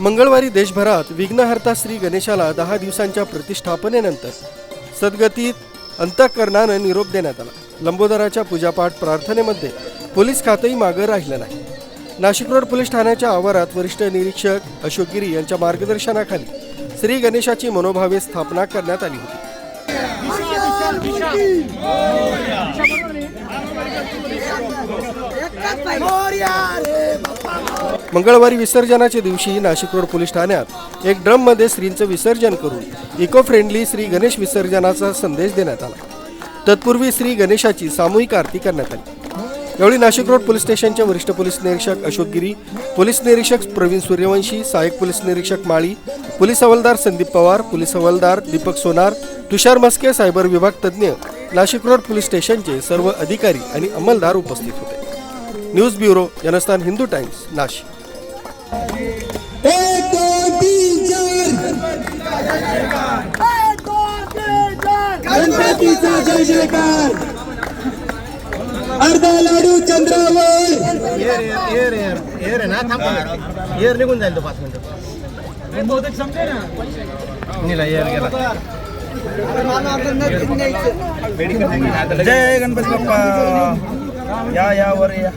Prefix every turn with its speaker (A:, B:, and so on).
A: मंगळवारी देशभरात विघ्नहर्ता श्री गणेशाला दहा दिवसांच्या प्रतिष्ठापनेनंतर सद्गतीत अंतःकरणानं निरोप देण्यात आला. लंबोदराच्या पूजापाठ प्रार्थनेमध्ये पोलीस खातंही मागं राहिलं नाही. नाशिक रोड पोलीस ठाण्याच्या आवारात वरिष्ठ निरीक्षक अशोक गिरी यांच्या मार्गदर्शनाखाली श्री गणेशाची मनोभावे स्थापना करण्यात आली होती. मंगळवारी विसर्जनाच्या दिवशी नाशिक रोड पोलीस ठाण्यात एक ड्रममध्ये श्रींचं विसर्जन करून इको फ्रेंडली श्री गणेश विसर्जनाचा संदेश देण्यात आला. तत्पूर्वी श्री गणेशाची सामूहिक आरती करण्यात आली. यावेळी नाशिक रोड पोलीस स्टेशनचे वरिष्ठ पोलीस निरीक्षक अशोक गिरी पोलीस निरीक्षक प्रवीण सूर्यवंशी सहाय्यक पोलीस निरीक्षक माळी पोलीस हवालदार संदीप पवार पोलीस हवालदार दीपक सोनार तुषार मस्के सायबर विभाग तज्ज्ञ नाशिक रोड पोलीस स्टेशनचे सर्व अधिकारी आणि अंमलदार उपस्थित होते. News bureau Janasthan Hindu times Nashik.
B: एक दोन तीन चार गणपतीचा जय जयकार. अर्धा लाडू चंद्रावर.
C: निघून जाईल तो पाच मिनिटं बहुतेक संपले ना निला एअर गेला. जय गणपती बाप्पा. या या वर या.